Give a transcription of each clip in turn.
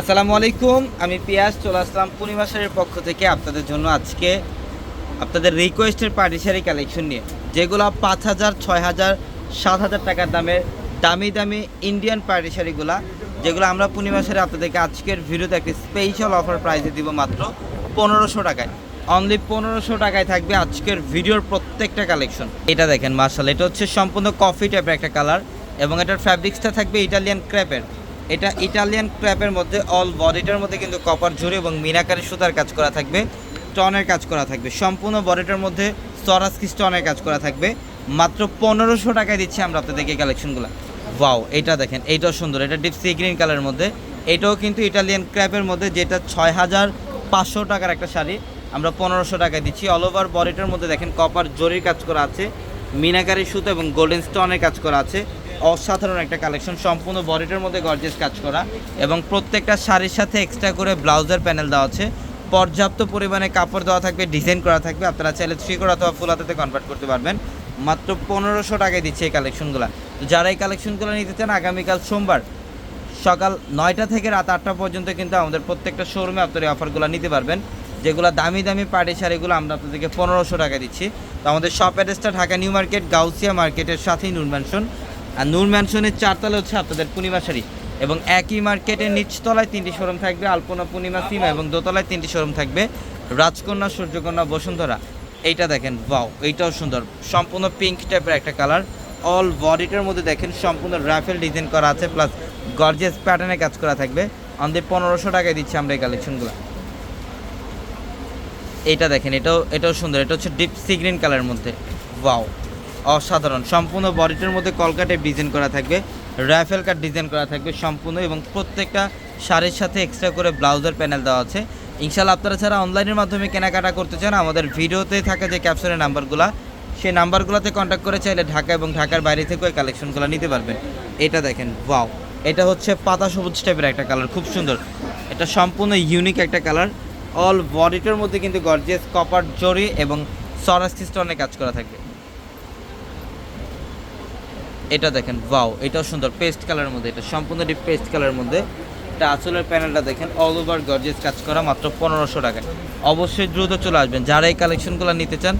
আসসালামু আলাইকুম, আমি পিয়াস চলে আসলাম পূর্ণিমা পক্ষ থেকে আপনাদের জন্য আজকে আপনাদের রিকোয়েস্টের পার্টি শাড়ি কালেকশন নিয়ে, যেগুলো পাঁচ হাজার, ছয় হাজার, সাত হাজার টাকার দামের দামি দামি ইন্ডিয়ান পার্টি শাড়িগুলা, যেগুলো আমরা পূর্ণিমা আপনাদেরকে আজকের ভিডিওতে একটি স্পেশাল অফার প্রাইসে দিব মাত্র পনেরোশো টাকায়। অনলি পনেরোশো টাকায় থাকবে আজকের ভিডিওর প্রত্যেকটা কালেকশন এটা দেখেন মার্শাল এটা হচ্ছে সম্পূর্ণ কফি টাইপের একটা কালার এবং এটার ফ্যাব্রিক্সটা থাকবে ইটালিয়ান ক্র্যাপের এটা ইটালিয়ান ক্র্যাপের মধ্যে অল বডিটার মধ্যে কিন্তু কপার জুড়ে এবং মিনাকারি সুতার কাজ করা থাকবে টনের কাজ করা থাকবে। সম্পূর্ণ বডিটার মধ্যে সরাসকি স্টনের কাজ করা থাকবে। মাত্র পনেরোশো টাকায় দিচ্ছি আমরা আপনাদেরকে কালেকশনগুলো ওয়াও এটা দেখেন, এইটাও সুন্দর, এটা ডিপ সি গ্রিন কালারের মধ্যে। এটাও কিন্তু ইটালিয়ান ক্র্যাপের মধ্যে, যেটা ছয় হাজার পাঁচশো টাকার একটা শাড়ি। আমরা পনেরোশো টাকায় দিচ্ছি। অল ওভার বডিটার মধ্যে দেখেন কপার জরির কাজ করা আছে। মিনাকারি সুতো এবং গোল্ডেন স্টোনের কাজ করা আছে। অসাধারণ একটা কালেকশন, সম্পূর্ণ বডিটার মধ্যে গর্জেস কাজ করা এবং প্রত্যেকটা শাড়ির সাথে এক্সট্রা করে ব্লাউজের প্যানেল দেওয়া আছে। পর্যাপ্ত পরিমাণে কাপড় দেওয়া থাকবে ডিজাইন করা থাকবে। আপনারা চাইলে থ্রি করে অথবা ফুল হাতাতে কনভার্ট করতে পারবেন। মাত্র পনেরোশো টাকায় দিচ্ছে এই কালেকশনগুলো। তো যারা এই কালেকশনগুলো নিতে চান, আগামীকাল সোমবার সকাল নয়টা থেকে রাত আটটা পর্যন্ত কিন্তু আমাদের প্রত্যেকটা শোরুমে আপনারা এই অফারগুলো নিতে পারবেন। যেগুলো দামি দামি পার্টি শাড়িগুলো আমরা আপনাদেরকে পনেরোশো টাকা দিচ্ছি। তো আমাদের শপ অ্যাড্রেসটা ঢাকা নিউ মার্কেট, গাউসিয়া মার্কেটের সাথেই নূর ম্যানশন আর নূর ম্যানশনের চারতলা হচ্ছে আপনাদের পূর্ণিমা শাড়ি। এবং একই মার্কেটের নিচতলায় তিনটি শোরুম থাকবে, আলপনা পূর্ণিমা সীমা এবং দোতলায় তিনটি শোরুম থাকবে। রাজকন্যা, সূর্যকন্যা, বসুন্ধরা, এইটা দেখেন ওয়াও এইটাও সুন্দর। সম্পূর্ণ পিঙ্ক টাইপের একটা কালার অল বডিটার মধ্যে দেখেন সম্পূর্ণ রাফেল ডিজাইন করা আছে প্লাস গর্জিয়াস প্যাটার্নে কাজ করা থাকবে। আমাদের পনেরোশো টাকায় দিচ্ছি আমরা এই কালেকশনগুলো এটা দেখেন, এটাও এটাও সুন্দর, এটা হচ্ছে ডিপ সি গ্রিন কালারের মধ্যে। ওয়াও অসাধারণ। সম্পূর্ণ বডিটার মধ্যে কলকাটে ডিজাইন করা থাকবে রাইফেল কাট ডিজাইন করা থাকবে সম্পূর্ণ এবং প্রত্যেকটা শাড়ির সাথে এক্সট্রা করে ব্লাউজের প্যানেল দেওয়া আছে। ইনশাল্লাহ আপনারা ছাড়া অনলাইনের মাধ্যমে কেনাকাটা করতে চান, আমাদের ভিডিওতে থাকা যে ক্যাপশনের নাম্বারগুলো সেই নাম্বারগুলোতে কন্ট্যাক্ট করে চাইলে ঢাকা এবং ঢাকার বাইরে থেকেও এই কালেকশনগুলো নিতে পারবেন। এটা দেখেন ওয়াও এটা হচ্ছে পাতা সবুজ টাইপের একটা কালার খুব সুন্দর। এটা সম্পূর্ণ ইউনিক একটা কালার অল বডিটার মধ্যে কিন্তু গর্জিয়াস কপার জরি এবং সরাসকি স্টোনের কাজ করা থাকবে। এটা দেখেন ওয়াও এটাও সুন্দর পেস্ট কালারের মধ্যে, এটা সম্পূর্ণ ডিপ পেস্ট কালারের মধ্যে। এটা আসলের প্যানেলটা দেখেন অল ওভার গর্জেস কাজ করা, মাত্র পনেরোশো টাকায়। অবশ্যই দ্রুত চলে আসবেন, যারা এই কালেকশনগুলো নিতে চান,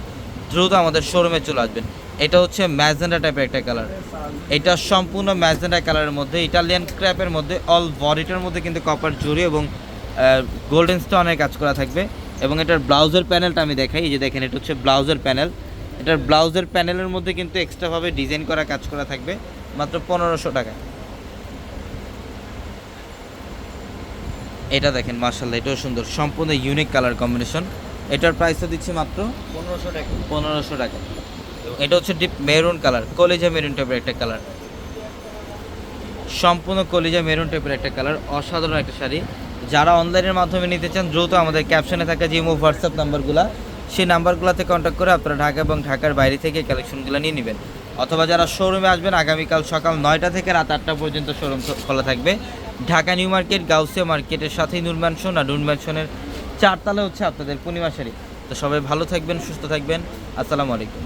দ্রুত আমাদের শোরুমে চলে আসবেন। এটা হচ্ছে ম্যাজেন্ডা টাইপের একটা কালার এটা সম্পূর্ণ ম্যাজেন্ডা কালারের মধ্যে ইটালিয়ান ক্র্যাপের মধ্যে অল বডিটার মধ্যে কিন্তু কপার জুড়ি এবং গোল্ডেন স্টোনের কাজ করা থাকবে। এবং এটার ব্লাউজের প্যানেলটা আমি দেখাই, এই যে দেখেন, এটা হচ্ছে ব্লাউজের প্যানেল এটার ব্লাউজের প্যানেলের মধ্যে কিন্তু এক্সট্রাভাবে ডিজাইন করা কাজ করা থাকবে মাত্র পনেরোশো টাকা। এটা দেখেন মার্শাল্লাহ এটাও সুন্দর সম্পূর্ণ ইউনিক কালার কম্বিনেশন এটার প্রাইসও দিচ্ছি মাত্র পনেরোশো টাকা। পনেরোশো টাকা। এটা হচ্ছে ডিপ মেরুন কালার কলেজা মেরুন টাইপের একটা কালার সম্পূর্ণ কলিজা মেরুন টাইপের একটা কালার অসাধারণ একটা শাড়ি। যারা অনলাইনের মাধ্যমে নিতে চান দ্রুত আমাদের ক্যাপশনে থাকা যে ইমো হোয়াটসঅ্যাপ নাম্বারগুলো সেই নাম্বারগুলোতে কন্ট্যাক্ট করে আপনারা ঢাকা এবং ঢাকার বাইরে থেকে কালেকশনগুলো নিয়ে নেবেন। অথবা যারা শোরুমে আসবেন, আগামীকাল সকাল নয়টা থেকে রাত আটটা পর্যন্ত শোরুম খোলা থাকবে। ঢাকা নিউ মার্কেট, গাউসিয়া মার্কেটের সাথেই নুরম্যানশন আর নুরম্যানশনের চারতলা হচ্ছে আপনাদের পূর্ণিমাশারি তো সবাই ভালো থাকবেন, সুস্থ থাকবেন। আসসালামু আলাইকুম।